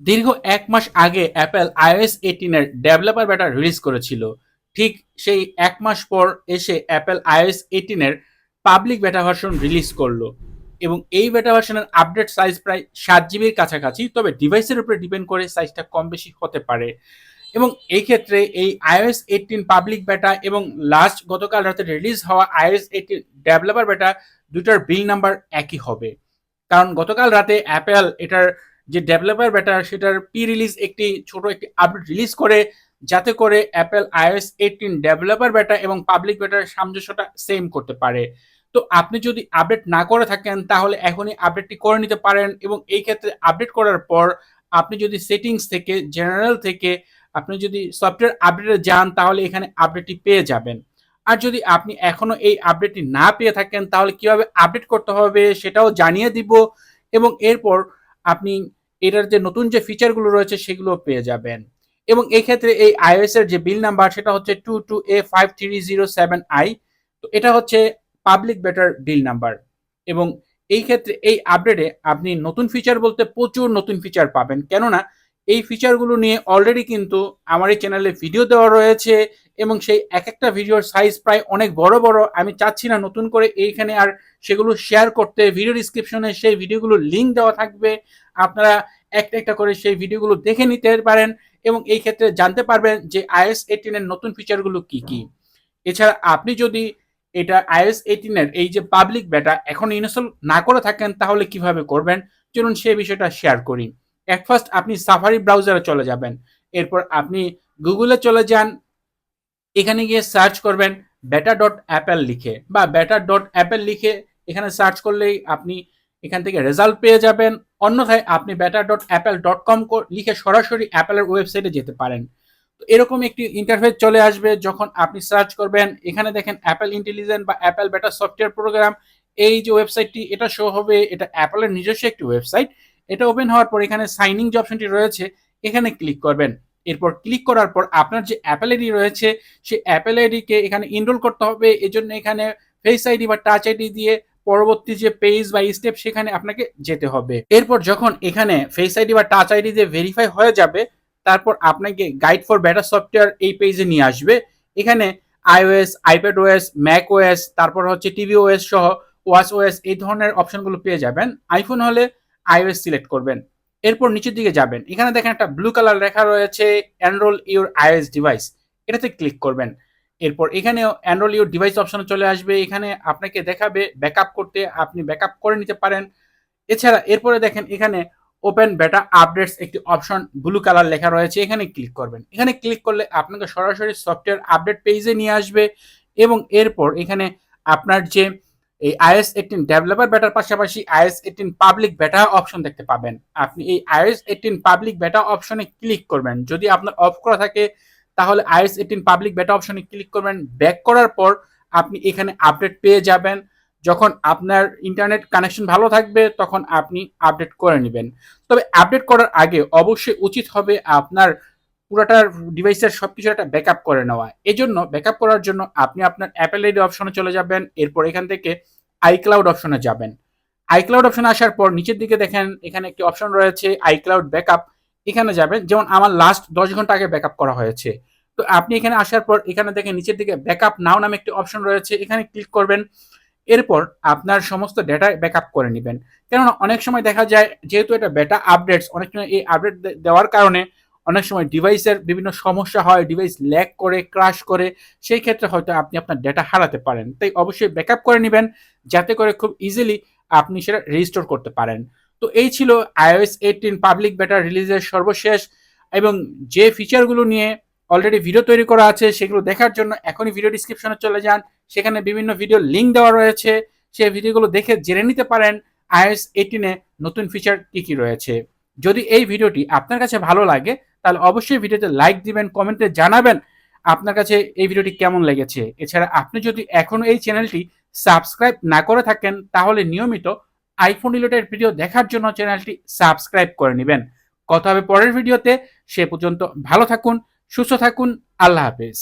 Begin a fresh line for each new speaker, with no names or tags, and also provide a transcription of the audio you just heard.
দীর্ঘ এক মাস আগে অ্যাপেল আইওএস এইটিনের ডেভেলপার বেটা রিলিজ করেছিল। ঠিক সেই এক মাস পর এসে অ্যাপেল আইওএস এইটিনের পাবলিক বেটা ভার্সন রিলিজ করল এবং এই বেটা ভার্সনের আপডেট সাইজ প্রায় সাত জিবির কাছাকাছি, তবে ডিভাইসের উপরে ডিপেন্ড করে সাইজটা কম বেশি হতে পারে। এবং এই ক্ষেত্রে এই আইওএস এইটিন পাবলিক বেটা এবং লাস্ট গতকাল রাতে রিলিজ হওয়া আইওএস এইটিন ডেভেলপার বেটা দুটার বিল নাম্বার একই হবে। কারণ গতকাল রাতে অ্যাপেল এটার যে ডেভেলপার বেটা সেটার পি রিলিজ একটি ছোট একটি আপডেট রিলিজ করে, যাতে করে অ্যাপেল আইওএস এইটিন ডেভেলপার বেটা এবং পাবলিক বেটার সামঞ্জস্যটা সেম করতে পারে। তো আপনি যদি আপডেট না করে থাকেন, তাহলে এখনই আপডেটটি করে নিতে পারেন এবং এই ক্ষেত্রে আপডেট করার পর আপনি যদি সেটিংস থেকে জেনারেল থেকে আপনি যদি সফটওয়্যার আপডেটে যান, তাহলে এখানে আপডেটটি পেয়ে যাবেন। আর যদি আপনি এখনও এই আপডেটটি না পেয়ে থাকেন, তাহলে কীভাবে আপডেট করতে হবে সেটাও জানিয়ে দিব এবং এরপর আপনি এটার যে নতুন যে ফিচারগুলো রয়েছে সেগুলো পেয়ে যাবেন। এবং এই ক্ষেত্রে এই আইওএস এর যে বিল নাম্বার সেটা হচ্ছে two two A five three zero seven I তো এটা হচ্ছে পাবলিক বেটার বিল নাম্বার এবং এই ক্ষেত্রে এই আপডেটে আপনি নতুন ফিচার বলতে প্রচুর নতুন ফিচার পাবেন। কেননা এই ফিচারগুলো নিয়ে অলরেডি কিন্তু আমার এই চ্যানেলে ভিডিও দেওয়া রয়েছে এবং সেই এক একটা ভিডিওর সাইজ প্রায় অনেক বড় বড়। আমি চাচ্ছি না নতুন করে এইখানে আর সেগুলো শেয়ার করতে। ভিডিও ডিসক্রিপশনে সেই ভিডিওগুলো লিঙ্ক দেওয়া থাকবে। আপনারা একটা একটা করে সেই ভিডিওগুলো দেখে নিতে পারেন এবং এই ক্ষেত্রে জানতে পারবেন যে আইএস এইটিনের নতুন ফিচারগুলো কি কি। এছাড়া আপনি যদি এটা আইএস এইটিনের এই যে পাবলিক বেটা এখন ইনস্টল না করে থাকেন, তাহলে কীভাবে করবেন? চলুন সেই বিষয়টা শেয়ার করি। এক ফার্স্ট আপনি সাফারি ব্রাউজারে চলে যাবেন। এরপর আপনি গুগলে চলে যান। এখানে গিয়ে সার্চ করবেন বেটা ডট অ্যাপেল লিখে। বা বেটা ডট অ্যাপেল লিখে এখানে সার্চ করলেই আপনি এখান থেকে রেজাল্ট পেয়ে যাবেন। অন্যথায় আপনি বেটা ডট অ্যাপেল ডট কম লিখে সরাসরি অ্যাপেলের ওয়েবসাইটে যেতে পারেন। তো এরকম একটি ইন্টারফেস চলে আসবে যখন আপনি সার্চ করবেন। এখানে দেখেন অ্যাপেল ইন্টেলিজেন্ট বা অ্যাপেল বেটা সফটওয়্যার প্রোগ্রাম এই যে ওয়েবসাইটটি এটা শো হবে। এটা অ্যাপেলের নিজস্ব একটি ওয়েবসাইট এটা ওপেন হওয়ার পর এখানে সাইনিং যে অপশনটি রয়েছে, এখানে ক্লিক করবেন। এরপর ক্লিক করার পর আপনার যে অ্যাপেল আইডি রয়েছে, সেই অ্যাপেল আইডিকে এখানে ইনরোল করতে হবে। এজন্য এখানে ফেস আইডি বা টাচ আইডি দিয়ে পরবর্তী যে পেজ বা স্টেপ সেখানে আপনাকে যেতে হবে। এরপর যখন এখানে ফেস আইডি বা টাচ আইডি দিয়ে ভেরিফাই হয়ে যাবে, তারপর আপনাকে গাইড ফর বেটার সফটওয়্যার এই পেজে নিয়ে আসবে। এখানে iOS iPad OS Mac OS তারপর হচ্ছে টিভি ওএস সহ ওয়াচ ওএস এই ধরনের অপশনগুলো পেয়ে যাবেন। আইফোন হলে আইওএস সিলেক্ট করবেন। এরপর নিচের দিকে যাবেন। এখানে দেখেন একটা ব্লু কালার লেখা রয়েছে এনরোল ইউর আইওএস ডিভাইস এটাতে ক্লিক করবেন। এরপর এখানে এনরোল ইউর ডিভাইস অপশনে চলে আসবে। এখানে আপনাকে দেখাবে ব্যাকআপ করতে আপনি ব্যাকআপ করে নিতে পারেন। এছাড়া এরপরে দেখেন এখানে ওপেন বেটা আপডেটস একটি অপশন ব্লু কালার লেখা রয়েছে। এখানে ক্লিক করবেন। এখানে ক্লিক করলে আপনাকে সরাসরি সফটওয়্যার আপডেট পেজে নিয়ে আসবে এবং এরপর এখানে আপনার যে এই আইএস এইটিন ডেভেলপার বেটার পাশাপাশি iOS eighteen public beta option দেখতে পাবেন। আপনি এই আইএস এইটিন পাবলিক বেটা অপশনে ক্লিক করবেন। যদি আপনার অফ করা থাকে, তাহলে আইএস এইটিন পাবলিক বেটা অপশনে ক্লিক করবেন। ব্যাক করার পর আপনি এখানে আপডেট পেয়ে যাবেন। যখন আপনার ইন্টারনেট কানেকশন ভালো থাকবে, তখন আপনি আপডেট করে নেবেন। তবে আপডেট করার আগে অবশ্যই উচিত হবে আপনার পুরোটার ডিভাইসের সব কিছু একটা ব্যাকআপ করে নেওয়া। এই জন্য ব্যাকআপ করার জন্য আপনি আপনার অ্যাপেল আইডি অপশনে চলে যাবেন, এরপর এখান থেকে আইক্লাউড অপশনে যাবেন। আইক্লাউড অপশনে আসার পর নিচের দিকে দেখেন, এখানে একটি অপশন রয়েছে আইক্লাউড ব্যাকআপ এখানে যাবেন, যেমন আমার লাস্ট দশ ঘণ্টা আগে ব্যাকআপ করা হয়েছে। তো আপনি এখানে আসার পর এখানে দেখেন নিচের দিকে ব্যাকআপ নাও নামে একটি অপশন রয়েছে, এখানে ক্লিক করবেন। এরপর আপনার সমস্ত ডেটা ব্যাকআপ করে নেবেন। কেননা অনেক সময় দেখা যায়, যেহেতু এটা বেটা আপডেটস অনেক সময় এই আপডেট দেওয়ার কারণে অনেক সময় ডিভাইসের বিভিন্ন সমস্যা হয় ডিভাইস ল্যাক করে ক্রাশ করে, সেই ক্ষেত্রে হয়তো আপনি আপনার ডেটা হারাতে পারেন। তাই অবশ্যই ব্যাকআপ করে নেবেন, যাতে করে খুব ইজিলি আপনি সেটা রেজিস্টোর করতে পারেন। তো এই ছিল আইওএস এইটিন পাবলিক বেটা রিলিজের সর্বশেষ এবং যে ফিচারগুলো নিয়ে অলরেডি ভিডিও তৈরি করা আছে, সেগুলো দেখার জন্য এখনই ভিডিও ডিসক্রিপশনে চলে যান। সেখানে বিভিন্ন ভিডিও লিঙ্ক দেওয়া রয়েছে। সেই ভিডিওগুলো দেখে জেনে নিতে পারেন আইএস এইটিনে নতুন ফিচার কী কী রয়েছে। যদি এই ভিডিওটি আপনার কাছে ভালো লাগে তাহলে অবশ্যই ভিডিওতে লাইক দিবেন কমেন্টে জানাবেন আপনার কাছে এই ভিডিওটি কেমন লেগেছে। এছাড়া আপনি যদি এখনও এই চ্যানেলটি সাবস্ক্রাইব না করে থাকেন, তাহলে নিয়মিত আইফোন রিলেটেড ভিডিও দেখার জন্য চ্যানেলটি সাবস্ক্রাইব করে নেবেন। কথা হবে পরের ভিডিওতে সে পর্যন্ত ভালো থাকুন, সুস্থ থাকুন, আল্লাহ হাফেজ।